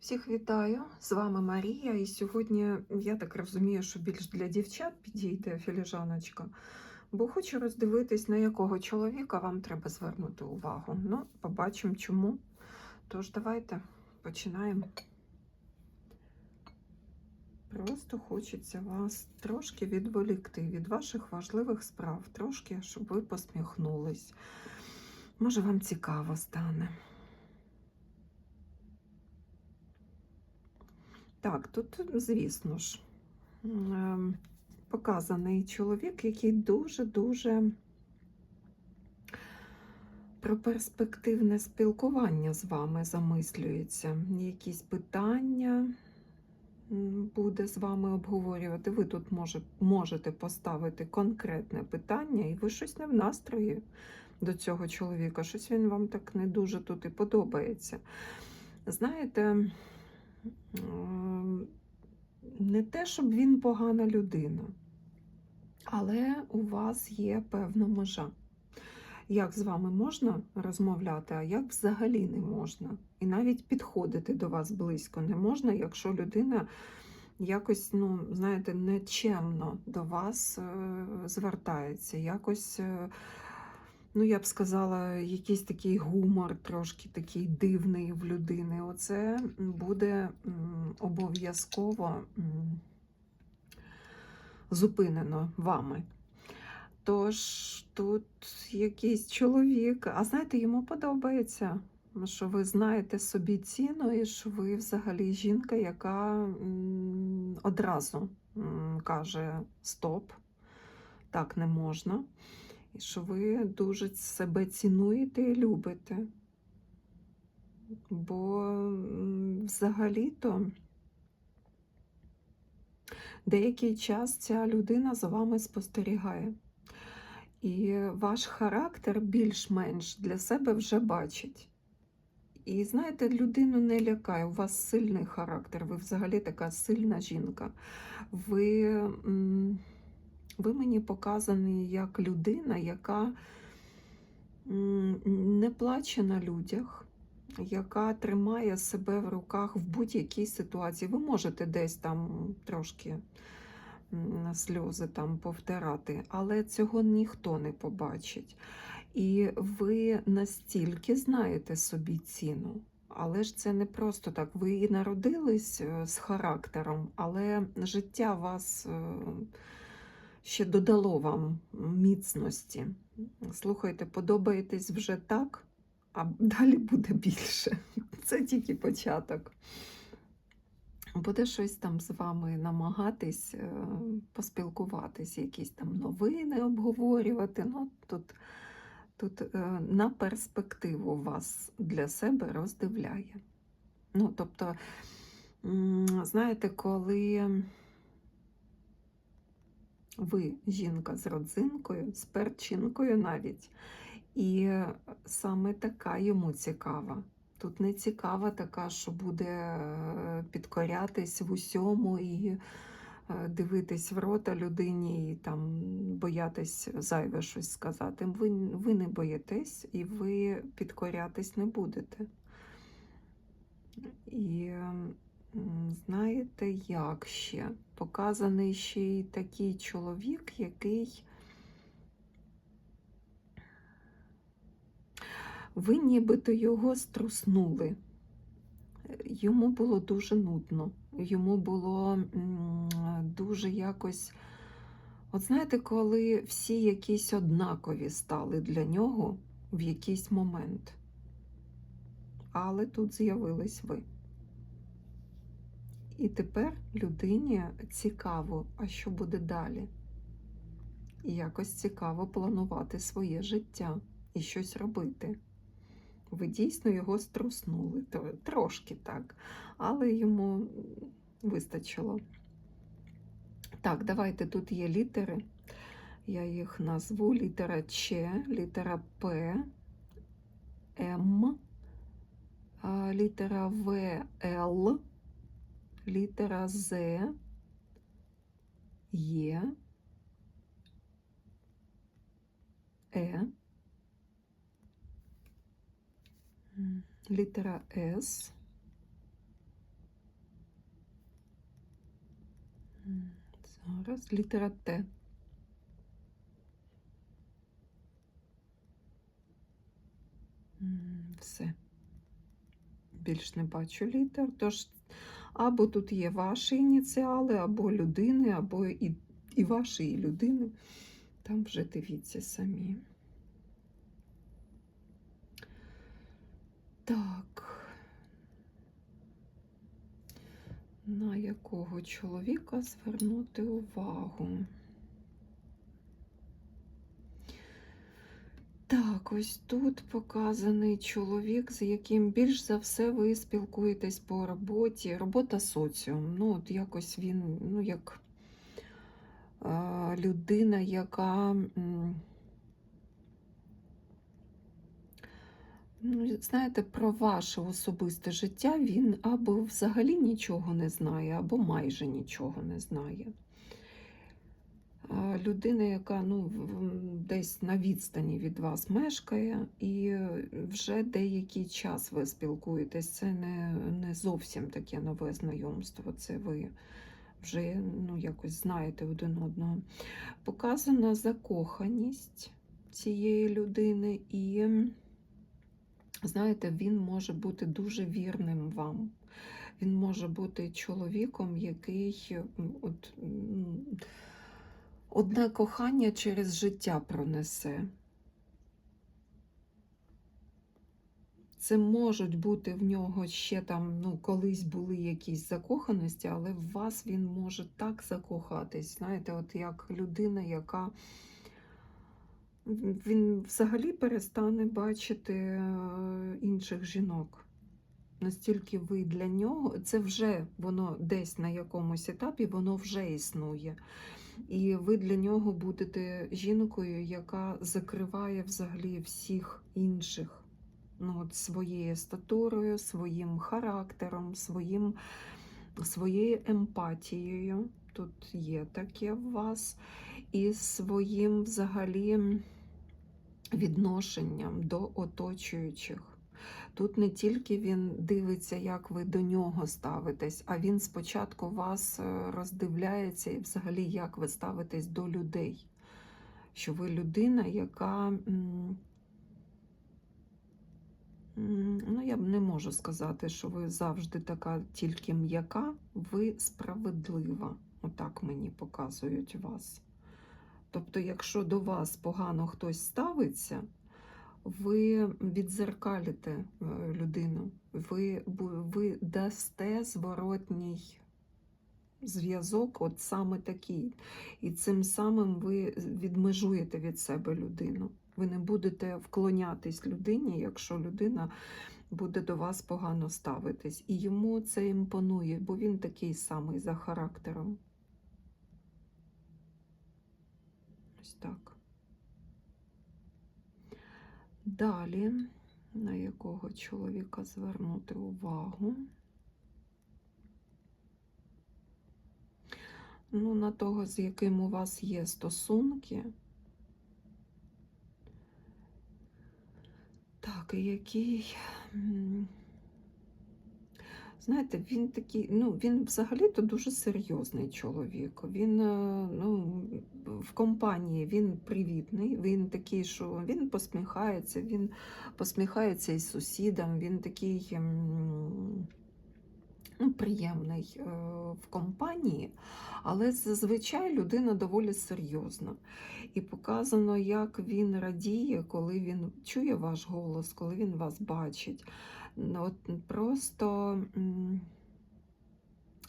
Всіх вітаю! З вами Марія. І сьогодні я так розумію, що більш для дівчат підійде філіжаночка, бо хочу роздивитись, на якого чоловіка вам треба звернути увагу. Ну, побачимо чому. Тож, давайте починаємо. Просто хочеться вас трошки відволікти від ваших важливих справ, трошки, щоб ви посміхнулись. Може, вам цікаво стане. Так, тут, звісно ж, ем, показаний чоловік, який дуже-дуже про перспективне спілкування з вами замислюється. Якісь питання буде з вами обговорювати. Ви тут може, можете поставити конкретне питання, і ви щось не в настрої до цього чоловіка, щось він вам так не дуже тут і подобається. Знаєте, не те, щоб він погана людина, але у вас є певна межа. Як з вами можна розмовляти, а як взагалі не можна. І навіть підходити до вас близько не можна, якщо людина якось, ну, знаєте, нечемно до вас е, звертається, якось. Ну, я б сказала, якийсь такий гумор, трошки такий дивний в людини. Оце буде обов'язково зупинено вами. Тож тут якийсь чоловік, а знаєте, йому подобається, що ви знаєте собі ціну, і що ви взагалі жінка, яка одразу каже стоп, так не можна. І що ви дуже себе цінуєте і любите. Бо взагалі-то деякий час ця людина за вами спостерігає. І ваш характер більш-менш для себе вже бачить. І знаєте, людину не лякає, у вас сильний характер, ви взагалі така сильна жінка. Ви. Ви мені показані як людина, яка не плаче на людях, яка тримає себе в руках в будь-якій ситуації. Ви можете десь там трошки сльози там повтирати, але цього ніхто не побачить. І ви настільки знаєте собі ціну. Але ж це не просто так. Ви і народились е, з характером, але життя вас е, ще додало вам міцності. Слухайте, подобаєтесь вже так, а далі буде більше. Це тільки початок. Буде щось там з вами намагатись е, поспілкуватись, якісь там новини обговорювати. Ну, тут тут е, на перспективу вас для себе роздивляє. Ну, тобто, знаєте, коли ви жінка з родзинкою, з перчинкою навіть. І саме така йому цікава. Тут не цікава така, що буде е, підкорятись в усьому і е, дивитись в рота людині і там боятись зайве щось сказати. Ви, ви не боїтесь і ви підкорятись не будете. І м, знаєте, як ще? Показаний ще й такий чоловік, який ви нібито його струснули. Йому було дуже нудно, йому було дуже якось. От знаєте, коли всі якісь однакові стали для нього в якийсь момент. Але тут з'явились ви. І тепер людині цікаво, а що буде далі. І якось цікаво планувати своє життя і щось робити. Ви дійсно його струснули, трошки так, але йому вистачило. Так, давайте тут є літери. Я їх назву літера Ч, літера П, М, літера В, Л, літера З, Є, Е, літера С, зараз літера Т. Все. Більш не бачу літер, тож або тут є ваші ініціали, або людини, або і, і ваші, людини. Там вже дивіться самі. Так. На якого чоловіка звернути увагу? Так, ось тут показаний чоловік, з яким більш за все ви спілкуєтесь по роботі. Робота соціум. Ну, от якось він, ну, як е, людина, яка. Ну, знаєте, про ваше особисте життя він або взагалі нічого не знає, або майже нічого не знає. А Людина, яка ну, десь на відстані від вас мешкає, і вже деякий час ви спілкуєтесь. Це не, не зовсім таке нове знайомство. Це ви вже ну, якось знаєте один одного. Показана закоханість цієї людини і. Знаєте, він може бути дуже вірним вам. Він може бути чоловіком, який от, одне кохання через життя пронесе. Це можуть бути в нього ще там, ну, колись були якісь закоханості, але в вас він може так закохатись. Знаєте, от як людина, яка він взагалі перестане бачити е, інших жінок. Настільки ви для нього, це вже воно десь на якомусь етапі воно вже існує. І ви для нього будете жінкою, яка закриває взагалі всіх інших ну, от своєю статурою, своїм характером, своїм, своєю емпатією. Тут є таке в вас, і своїм взагалі відношенням до оточуючих. Тут не тільки він дивиться, як ви до нього ставитесь, а він спочатку вас е, роздивляється і взагалі як ви ставитесь до людей. Що ви людина, яка, ну я не можу сказати, що ви завжди така тільки м'яка, ви справедлива. Отак мені показують вас. Тобто, якщо до вас погано хтось ставиться, ви відзеркалите е, людину, ви, ви дасте зворотній зв'язок, от саме такий. І цим самим ви відмежуєте від себе людину. Ви не будете вклонятись людині, якщо людина буде до вас погано ставитись. І йому це імпонує, бо він такий самий за характером. Ось так. Далі, на якого чоловіка звернути увагу? Ну, на того, з яким у вас є стосунки. Так, який. Знаєте, він такий, ну, він взагалі-то дуже серйозний чоловік. Він е, ну, в компанії він привітний, він такий, що він посміхається, він посміхається із сусідам, він такий ну, приємний е, в компанії, але зазвичай людина доволі серйозна. І показано, як він радіє, коли він чує ваш голос, коли він вас бачить. Ну, От просто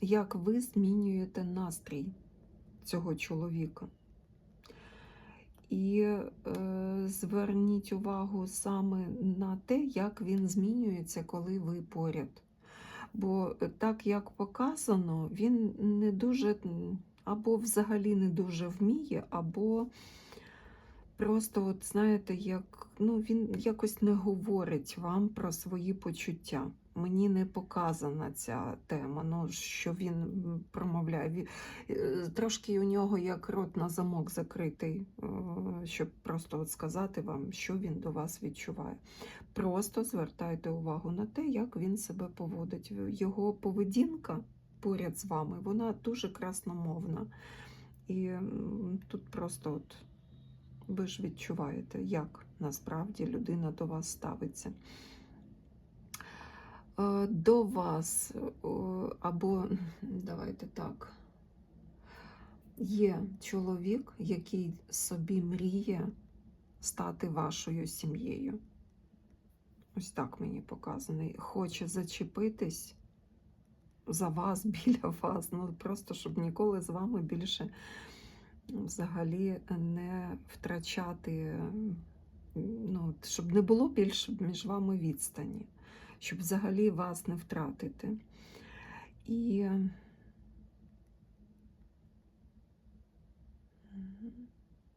як ви змінюєте настрій цього чоловіка. І е, зверніть увагу саме на те, як він змінюється, коли ви поряд. Бо е, так як показано, він не дуже або взагалі не дуже вміє, або просто, от знаєте, як ну, він якось не говорить вам про свої почуття. Мені не показана ця тема, ну, що він промовляє. Е, Трошки у нього як рот на замок закритий, е, щоб просто от сказати вам, що він до вас відчуває. Просто звертайте увагу на те, як він себе поводить. Його поведінка поряд з вами, вона дуже красномовна. І тут просто от ви ж відчуваєте, як насправді людина до вас ставиться. Е, До вас, або давайте так, є чоловік, який собі мріє стати вашою сім'єю. Ось так мені показано. Хоче зачепитись за вас, біля вас. Ну просто щоб ніколи з вами більше взагалі не втрачати, ну, щоб не було більше між вами відстані, щоб взагалі вас не втратити. І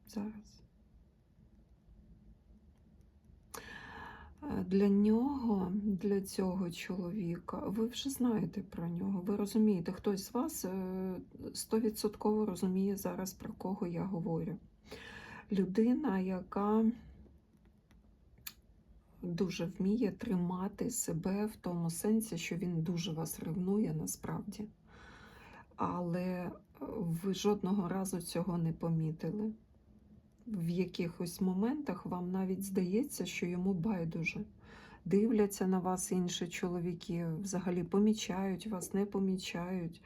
зараз. Для нього, для цього чоловіка, ви вже знаєте про нього, ви розумієте, хтось з вас е, стовідсотково розуміє зараз, про кого я говорю. Людина, яка дуже вміє тримати себе в тому сенсі, що він дуже вас ревнує насправді. Але е, ви жодного разу цього не помітили в якихось моментах вам навіть здається, що йому байдуже. Дивляться на вас інші чоловіки, взагалі помічають вас, не помічають.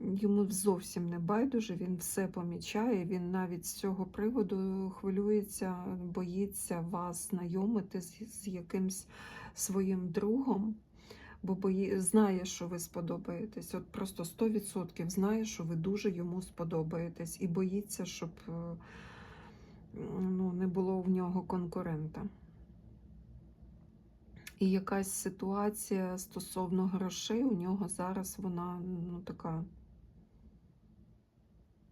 Йому зовсім не байдуже, він все помічає. Він навіть з цього приводу хвилюється, боїться вас знайомити з, з якимсь своїм другом, бо бої... знає, що ви сподобаєтесь. От просто 100% знає, що ви дуже йому сподобаєтесь, і боїться, щоб е, ну, не було в нього конкурента. І якась ситуація стосовно грошей у нього зараз вона ну, така.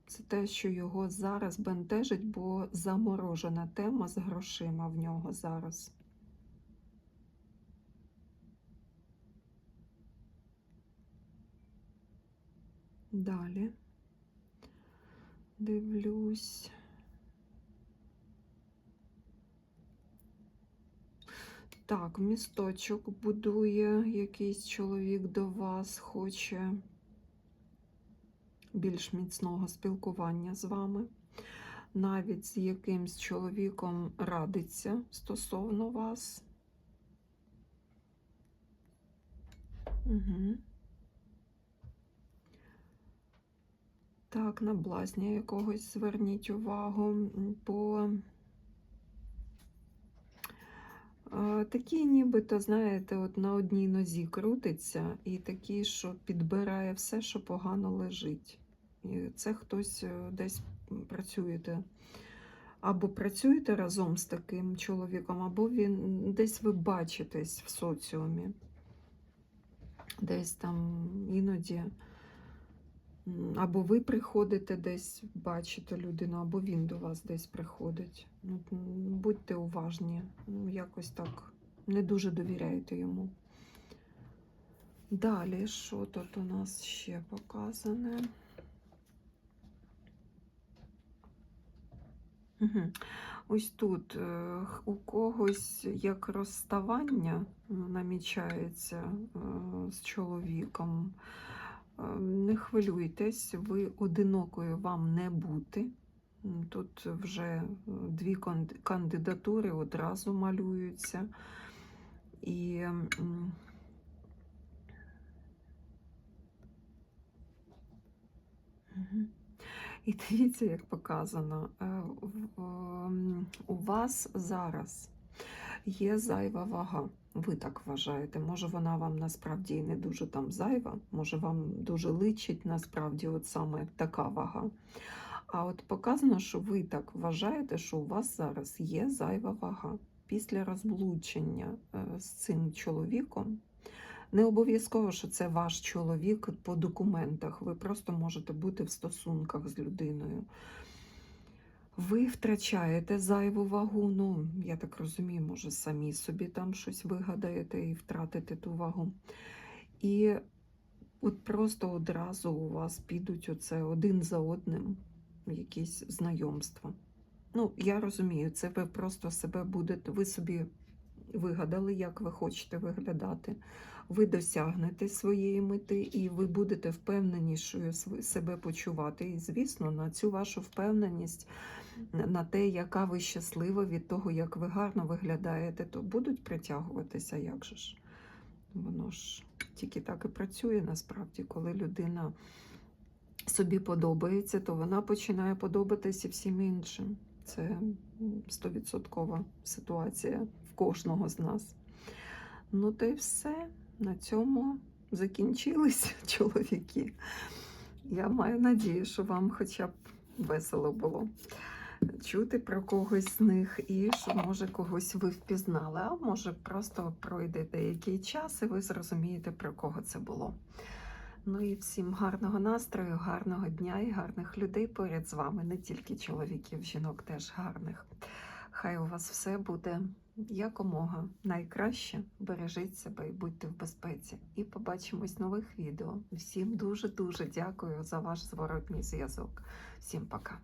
Це те, що його зараз бентежить, бо заморожена тема з грошима в нього зараз. Далі. Дивлюсь. Так, місточок будує якийсь чоловік до вас, хоче більш міцного спілкування з вами. Навіть з якимсь чоловіком радиться стосовно вас. Угу. Так, на блазня якогось зверніть увагу, е, такі, нібито, знаєте, от на одній нозі крутиться, і такий, що підбирає все, що погано лежить. І це хтось е, десь працюєте. Або працюєте разом з таким чоловіком, або він десь ви бачитесь в соціумі. Десь там іноді. Або ви приходите десь, бачите людину, або він до вас десь приходить. Ну, Будьте уважні, ну, якось так не дуже довіряйте йому. Далі, що тут у нас ще показане? Ось тут е, у когось як розставання намічається е, з чоловіком. Е, Не хвилюйтесь, ви одинокою вам не бути. Тут вже е, дві кандидатури одразу малюються. І. І дивіться, як показано, е, в- м, у вас зараз є зайва вага. Ви так вважаєте. Може, вона вам насправді не дуже там зайва, може, вам дуже личить насправді от саме така вага. А от показано, що ви так вважаєте, що у вас зараз є зайва вага. Після розлучення е, з цим чоловіком не обов'язково, що це ваш чоловік по документах. Ви просто можете бути в стосунках з людиною. Ви втрачаєте зайву вагу. Ну, я так розумію, може, самі собі там щось вигадаєте і втратите ту вагу. І от просто одразу у вас підуть оце один за одним якісь знайомства. Ну, я розумію, це ви просто себе будете, ви собі вигадали, як ви хочете виглядати. Ви досягнете своєї мети і ви будете впевненішою себе почувати. І, звісно, на цю вашу впевненість, на- те, яка ви щаслива від того, як ви гарно виглядаєте, то будуть притягуватися, як же ж. Воно ж тільки так і працює насправді, коли людина собі подобається, то вона починає подобатися всім іншим. Це стовідсоткова ситуація кожного з нас. Ну, та й все. На цьому закінчились чоловіки. Я маю надію, що вам хоча б весело було чути про когось з них, і що, може, когось ви впізнали, а може, просто пройде деякий час, і ви зрозумієте, про кого це було. Ну і всім гарного настрою, гарного дня і гарних людей поряд з вами, не тільки чоловіків, жінок теж гарних. Хай у вас все буде якомога найкраще. Бережіть себе і будьте в безпеці. І побачимось в нових відео. Всім дуже-дуже дякую за ваш зворотній зв'язок. Всім пока.